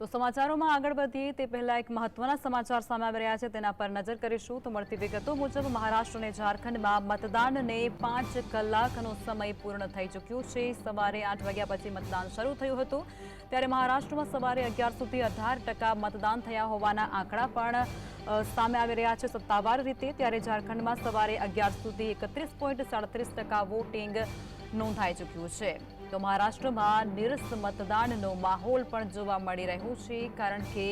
તો સમાચારોમાં આગળ વધીએ, તે પહેલાં એક મહત્વના સમાચાર સામે આવી રહ્યા છે. તેના પર નજર કરીશું તો મળતી વિગતો મુજબ મહારાષ્ટ્ર અને ઝારખંડમાં મતદાનને પાંચ કલાકનો સમય પૂર્ણ થઈ ચૂક્યો છે. સવારે આઠ વાગ્યા પછી મતદાન શરૂ થયું હતું. ત્યારે મહારાષ્ટ્રમાં સવારે અગિયાર સુધી અઢાર ટકા મતદાન થયા હોવાના આંકડા પણ સામે આવી રહ્યા છે સત્તાવાર રીતે. ત્યારે ઝારખંડમાં સવારે અગિયાર સુધી એકત્રીસ પોઈન્ટ સાડત્રીસ ટકા વોટિંગ નોંધાઈ ચૂક્યું છે. તો મહારાષ્ટ્રમાં નિરસ મતદાનનો માહોલ પણ જોવા મળી રહ્યો છે, કારણ કે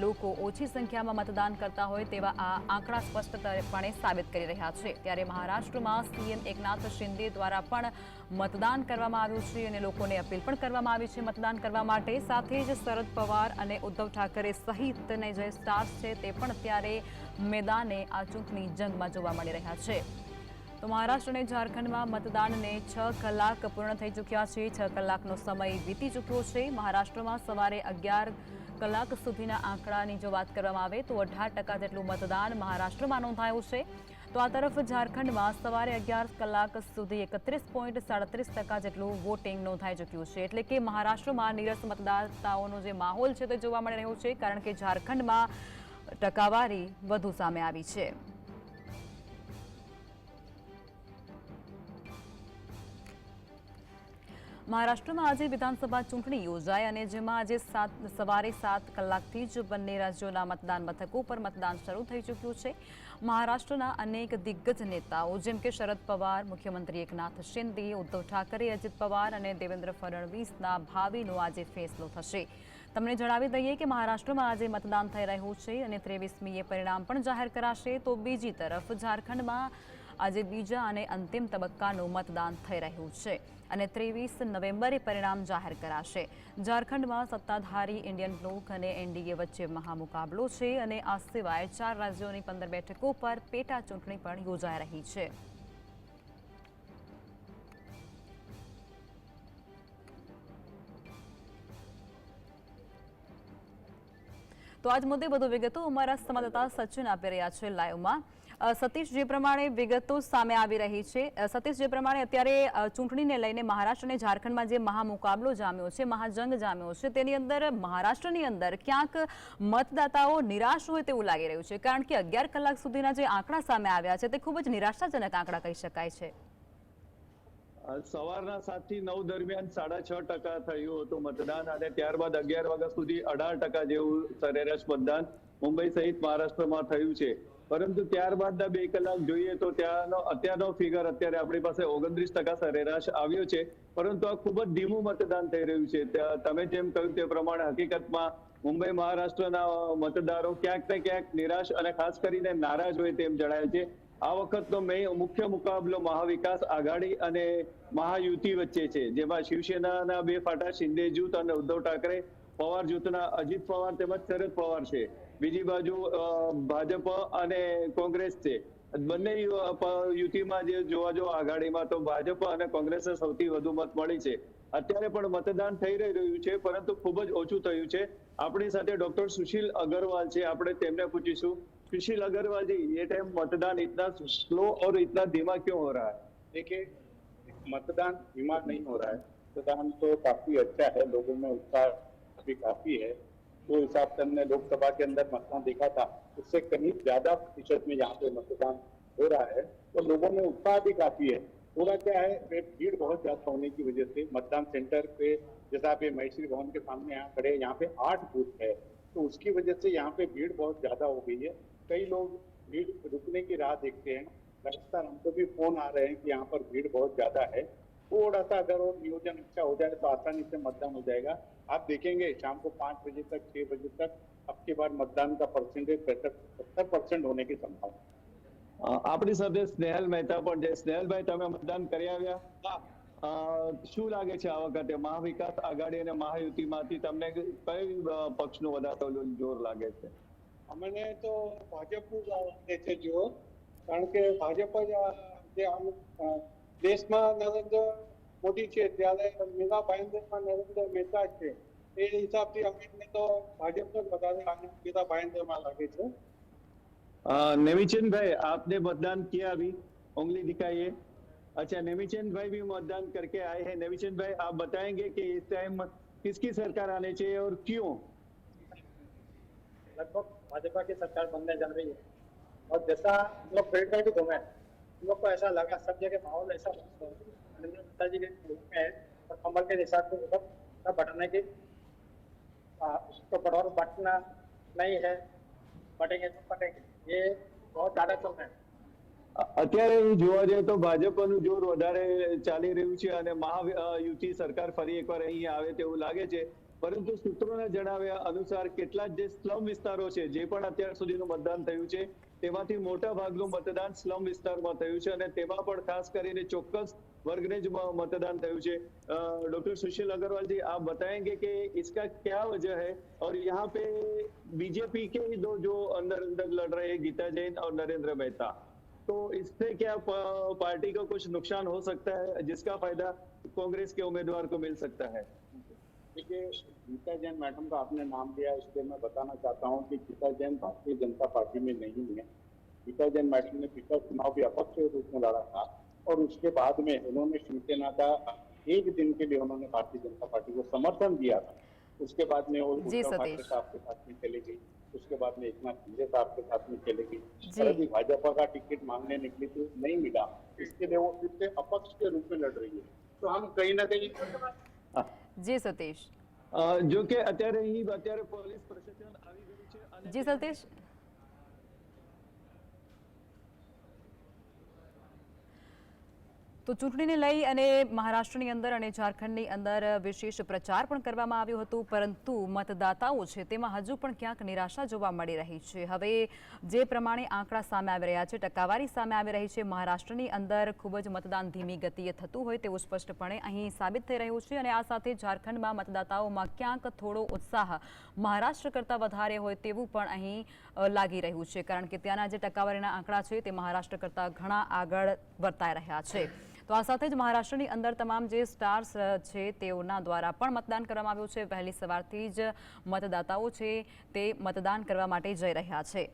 લોકો ઓછી સંખ્યામાં મતદાન કરતા હોય તેવા આ આંકડા સ્પષ્ટપણે સાબિત કરી રહ્યા છે. ત્યારે મહારાષ્ટ્રમાં સીએમ એકનાથ શિંદે દ્વારા પણ મતદાન કરવામાં આવ્યું છે અને લોકોને અપીલ પણ કરવામાં આવી છે મતદાન કરવા માટે. સાથે જ શરદ પવાર અને ઉદ્ધવ ઠાકરે સહિતને જે સ્ટાર્સ છે તે પણ અત્યારે મેદાને આ ચૂંટણી જંગમાં જોવા મળી રહ્યા છે. તો મહારાષ્ટ્ર અને ઝારખંડમાં મતદાનને છ કલાક પૂર્ણ થઈ ચૂક્યા છે. છ કલાકનો સમય વીતી ચૂક્યો છે. મહારાષ્ટ્રમાં સવારે અગિયાર કલાક સુધીના આંકડાની જો વાત કરવામાં આવે તો અઢાર ટકા જેટલું મતદાન મહારાષ્ટ્રમાં નોંધાયું છે. તો આ તરફ ઝારખંડમાં સવારે અગિયાર કલાક સુધી એકત્રીસ પોઈન્ટ સાડત્રીસ ટકા જેટલું વોટિંગ નોંધાઈ ચૂક્યું છે. એટલે કે મહારાષ્ટ્રમાં નીરસ મતદાતાઓનો જે માહોલ છે તે જોવા મળી રહ્યો છે, કારણ કે ઝારખંડમાં ટકાવારી વધુ સામે આવી છે. મહારાષ્ટ્રમાં આજે વિધાનસભા ચૂંટણી યોજાઈ અને જેમાં આજે સાત સવારે સાત કલાકથી જ બંને રાજ્યોના મતદાન મથકો પર મતદાન શરૂ થઈ ચૂક્યું છે. મહારાષ્ટ્રના અનેક દિગ્ગજ નેતાઓ, જેમ કે શરદ પવાર, મુખ્યમંત્રી એકનાથ શિંદે, ઉદ્ધવ ઠાકરે, અજીત પવાર અને દેવેન્દ્ર ફડણવીસના ભાવિનો આજે ફેસલો થશે. તમને જણાવી દઈએ કે મહારાષ્ટ્રમાં આજે મતદાન થઈ રહ્યું છે અને ત્રેવીસમીએ પરિણામ પણ જાહેર કરાશે. તો બીજી તરફ ઝારખંડમાં આજે બીજા અને અંતિમ તબક્કાનું મતદાન થઈ રહ્યું છે. અને ત્રેવીસ નવેમ્બરે પરિણામ જાહેર કરાશે. ઝારખંડમાં સત્તાધારી ઇન્ડિયન બ્લોક અને એનડીએ વચ્ચે મહામુકાબલો છે અને આ સિવાય ચાર રાજ્યોની પંદર બેઠકો પર પેટા ચૂંટણી પણ યોજાઈ રહી છે. તો આજ મુદ્દે વધુ વિગતો અમારા સંવાદદાતા સચિન આપી રહ્યા છે લાઈવમાં. સતીશ જે પ્રમાણે વિગતો સામે આવી રહી છે. સતીશ જે પ્રમાણે અત્યારે ચૂંટણીને લઈને મહારાષ્ટ્ર અને ઝારખંડમાં જે મહામુકાબલો જામ્યો છે, મહાજંગ જામ્યો છે, તેની અંદર મહારાષ્ટ્રની અંદર ક્યાંક મતદાતાઓ નિરાશ હોય તેવું લાગી રહ્યું છે. કારણ કે અગિયાર કલાક સુધીના જે આંકડા સામે આવ્યા છે, તે ખૂબ જ નિરાશાજનક આંકડા કહી શકાય છે. સવારના સાતથી નવ દરમિયાન સાડા છ ટકા થયું હતું મતદાન અને ત્યારબાદ અગિયાર વાગ્યા સુધી અઢાર ટકા જેવું સરેરાશ મતદાન મુંબઈ સહિત મહારાષ્ટ્રમાં થયું છે. પરંતુ ત્યારબાદના બે કલાક જોઈએ તો ત્યાંનો, અત્યારનો ફિગર અત્યારે આપણી પાસે ઓગણત્રીસ ટકા સરેરાશ આવ્યો છે. પરંતુ આ ખૂબ જ ધીમું મતદાન થઈ રહ્યું છે. તમે જેમ કહ્યું તે પ્રમાણે હકીકતમાં મુંબઈ મહારાષ્ટ્રના મતદારો ક્યાંક ને ક્યાંક નિરાશ અને ખાસ કરીને નારાજ હોય તેમ જણાય છે. આ વખતનો મુખ્ય મુકાબલો મહાવિકાસ આઘાડી અને મહાયુતિ વચ્ચે છે, જેમાં શિવસેનાના બે ફાટા, શિંદે જૂથ અને ઉદ્ધવ ઠાકરે પવાર જૂથના અજીત પવાર તેમજ શરદ પવાર છે. બીજી બાજુ ભાજપ અને કોંગ્રેસ છે. બંને યુતિમાં જે જોવા જો આઘાડીમાં તો ભાજપ અને કોંગ્રેસને સૌથી વધુ મત મળી છે. અત્યારે પણ મતદાન થઈ રહ્યું છે, પરંતુ ખૂબ જ ઓછું થયું છે. આપણી સાથે ડોક્ટર સુશીલ અગરવાલ છે. આપણે તેમને પૂછીશું. सुशील अग्रवाल जी, ये टाइम मतदान इतना स्लो और इतना धीमा क्यों हो रहा है? देखिए, मतदान धीमा नहीं हो रहा है। मतदान तो काफ़ी अच्छा है, लोगों में उत्साह भी काफ़ी है। तो हिसाब से हमने लोकसभा के अंदर मतदान देखा था। उससे कहीं ज़्यादा प्रतिशत में यहाँ पे मतदान हो रहा है तो लोगों में उत्साह भी काफ़ी है। थोड़ा क्या है भीड़ बहुत ज़्यादा होने की वजह से मतदान सेंटर पे, जैसा आप महेश्वरी भवन के सामने यहाँ खड़े यहाँ पे आठ बूथ है। तो उसकी वजह से यहाँ पे भीड़ बहुत ज़्यादा हो गई है। कई लोग भीड़ रुकने की राह देखते हैं लगातार हमको भी फोन आ रहे हैं कि यहाँ पर भीड़ बहुत ज्यादा है थोड़ा सा अगर वो नियोजन अच्छा हो जाए तो आसानी से मतदान हो जाएगा आप देखेंगे शाम को पांच बजे तक छह बजे तक अब की बार मतदान का परसेंटेज पैंसठ सत्तर परसेंट होने की संभावना અ, આપણી સાથે સ્નેહલ મહેતા પણ છે સ્નેહલભાઈ તમે મતદાન કરી આવ્યા અ, શું લાગે છે આ વખતે મહાવિકાસ આઘાડી અને મહાયુતિમાંથી તમને કઈ અ, પક્ષનું વધારે જોર લાગે છે અમને તો ભાજપનું જ લાગે છે જો કારણ કે ભાજપ જ આ જે આમ અ, દેશમાં નરેન્દ્ર મોદી છે ત્યારે મીરા ભાઈન્દરમાં નરેન્દ્ર મહેતા છે એ હિસાબથી અમને તો ભાજપનો જ વધારે લાગે મીરા ભાઈન્દરમાં લાગે છે अ, नेमीचंद भाई आपने मतदान किया अभी उंगली दिखाइए अच्छा नेमीचंद भाई भी मतदान करके आए हैं नेमीचंद भाई आप बताएंगे कि इस टाइम किसकी सरकार आनी चाहिए और क्यों लगभग भाजपा की सरकार बनने जा रही है और जैसा हम लोग फील्ड में भी घूमे हम लोग को ऐसा लगा सब जगह माहौल ऐसा नरेंद्र मोदी जी के रूप में है और कमल के निशान को उधर सब बढ़ने की आ, उसको बढ़ाओ बटना नहीं है बटेंगे तो बटेंगे ये बहुत ज्यादा चल रहे हैं અ- અત્યારે અહીં જોવા જઈએ તો ભાજપનું જોર વધારે ચાલી રહ્યું છે અને મહાયુતિ સરકાર ફરી એકવાર અહીં આવે તેવું લાગે છે પરંતુ સૂત્રોના જણાવ્યા અનુસાર કેટલાક જે સ્લમ વિસ્તારો છે જે પણ અત્યાર સુધીનું મતદાન થયું છે તેમાંથી મોટા ભાગનું મતદાન સ્લમ વિસ્તારમાં થયું છે અને તેમાં પણ ખાસ કરીને ચોક્કસ वर्ग ने जो मतदान થયું છે डॉक्टर सुशील अग्रवाल जी आप बताएंगे कि इसका क्या वजह है और यहाँ पे बीजेपी के ही दो जो अंदर अंदर लड़ रहे हैं गीता जैन और नरेंद्र मेहता तो इससे क्या प- पार्टी को कुछ नुकसान हो सकता है जिसका फायदा कांग्रेस के उम्मीदवार को मिल सकता है देखिए गीता जैन मैडम का आपने नाम लिया इसलिए मैं बताना चाहता हूँ कि गीता जैन भारतीय जनता पार्टी में नहीं है। गीता जैन मैडम ने पिछला चुनाव भी अपक्ष के रूप में लड़ा था और उसके बाद में उन्होंने शिवसेना का एक दिन के लिए उन्होंने भारतीय जनता पार्टी को समर्थन दिया था। उसके बाद में वो ठाकरे साहब के साथ में चले गई। उसके बाद में एक नाथ शिंदे साहब के साथ में चले गई। अभी भाजपा का टिकट मांगने निकली तो नहीं मिला। इसके लिए वो फिर से अपक्ष के रूप में लड़ रही है। तो हम कहीं ना कहीं જી સતીશ. અ, જો કે અત્યારે અહીં અત્યારે પોલીસ પ્રશાસન આવી ગયું છે જી સતીશ. તો ચૂંટણીને લઈ અને મહારાષ્ટ્રની અંદર અને ઝારખંડની અંદર વિશેષ પ્રચાર પણ કરવામાં આવ્યો હતો, પરંતુ મતદાતાઓ છે તેમાં હજુ પણ ક્યાંક નિરાશા જોવા મળી રહી છે. હવે જે પ્રમાણે આંકડા સામે આવી રહ્યા છે, ટકાવારી સામે આવી રહી છે, મહારાષ્ટ્રની અંદર ખૂબ જ મતદાન ધીમી ગતિએ થતું હોય તેવું સ્પષ્ટપણે અહીં સાબિત થઈ રહ્યું છે અને આ સાથે ઝારખંડમાં મતદાતાઓમાં ક્યાંક થોડો ઉત્સાહ મહારાષ્ટ્ર કરતાં વધારે હોય તેવું પણ અહીં લાગી રહ્યું છે. કારણ કે ત્યાંના જે ટકાવારીના આંકડા છે તે મહારાષ્ટ્ર કરતાં ઘણા આગળ વર્તાઈ રહ્યા છે. તો આ સાથે જ મહારાષ્ટ્રની અંદર તમામ જે સ્ટાર્સ છે તેઓના દ્વારા પણ મતદાન કરવામાં આવ્યું છે. વહેલી સવારથી જ મતદાતાઓ છે તે મતદાન કરવા માટે જઈ રહ્યા છે.